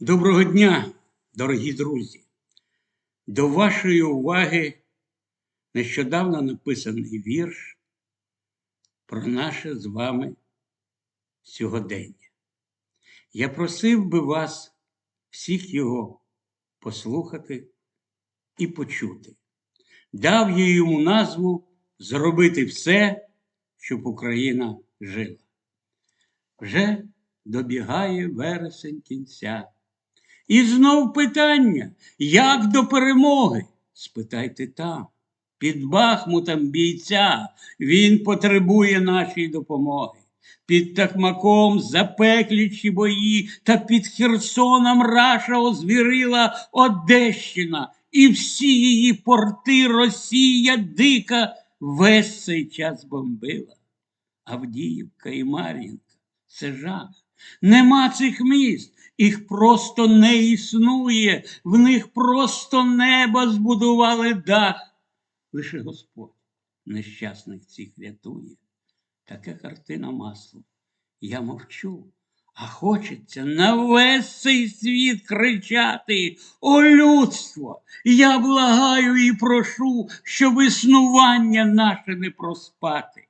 Доброго дня, дорогі друзі! До вашої уваги нещодавно написаний вірш про наше з вами сьогодення. Я просив би вас всіх його послухати і почути. Дав я йому назву зробити все, щоб Україна жила. Вже добігає вересень кінця. І знов питання, як до перемоги? Спитайте там. Під Бахмутом бійця він потребує нашої допомоги. Під Такмаком запеклічі бої, та під Херсоном раша озвірила Одещина, і всі її порти Росія дика весь цей час бомбила. Авдіївка і Мар'їнка це жах. Нема цих міст, їх просто не існує, в них просто неба збудували дах. Лише Господь нещасних цих рятує. Така картина маслом. Я мовчу, а хочеться на весь цей світ кричати: О, людство! Я благаю і прошу, щоб існування наше не проспати.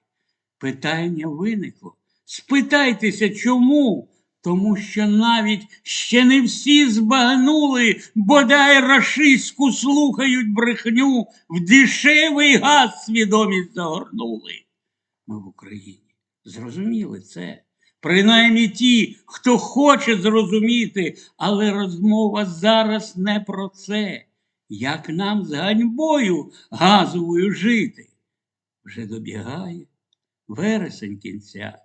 Питання виникло. Спитайтеся, чому? Тому що навіть ще не всі збагнули, бодай рашиську слухають брехню, в дешевий газ свідомість загорнули. Ми в Україні зрозуміли це. Принаймні ті, хто хоче зрозуміти, але розмова зараз не про це. Як нам з ганьбою газовою жити? Вже добігає вересень кінця.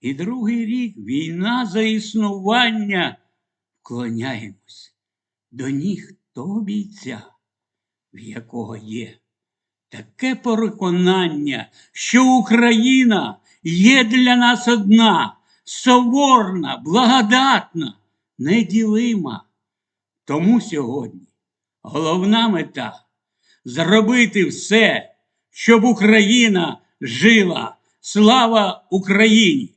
І другий рік війна за існування вклоняємось до ніг того бійця, в якого є таке переконання, що Україна є для нас одна, соборна, благодатна, неділима. Тому сьогодні головна мета зробити все, щоб Україна жила. Слава Україні!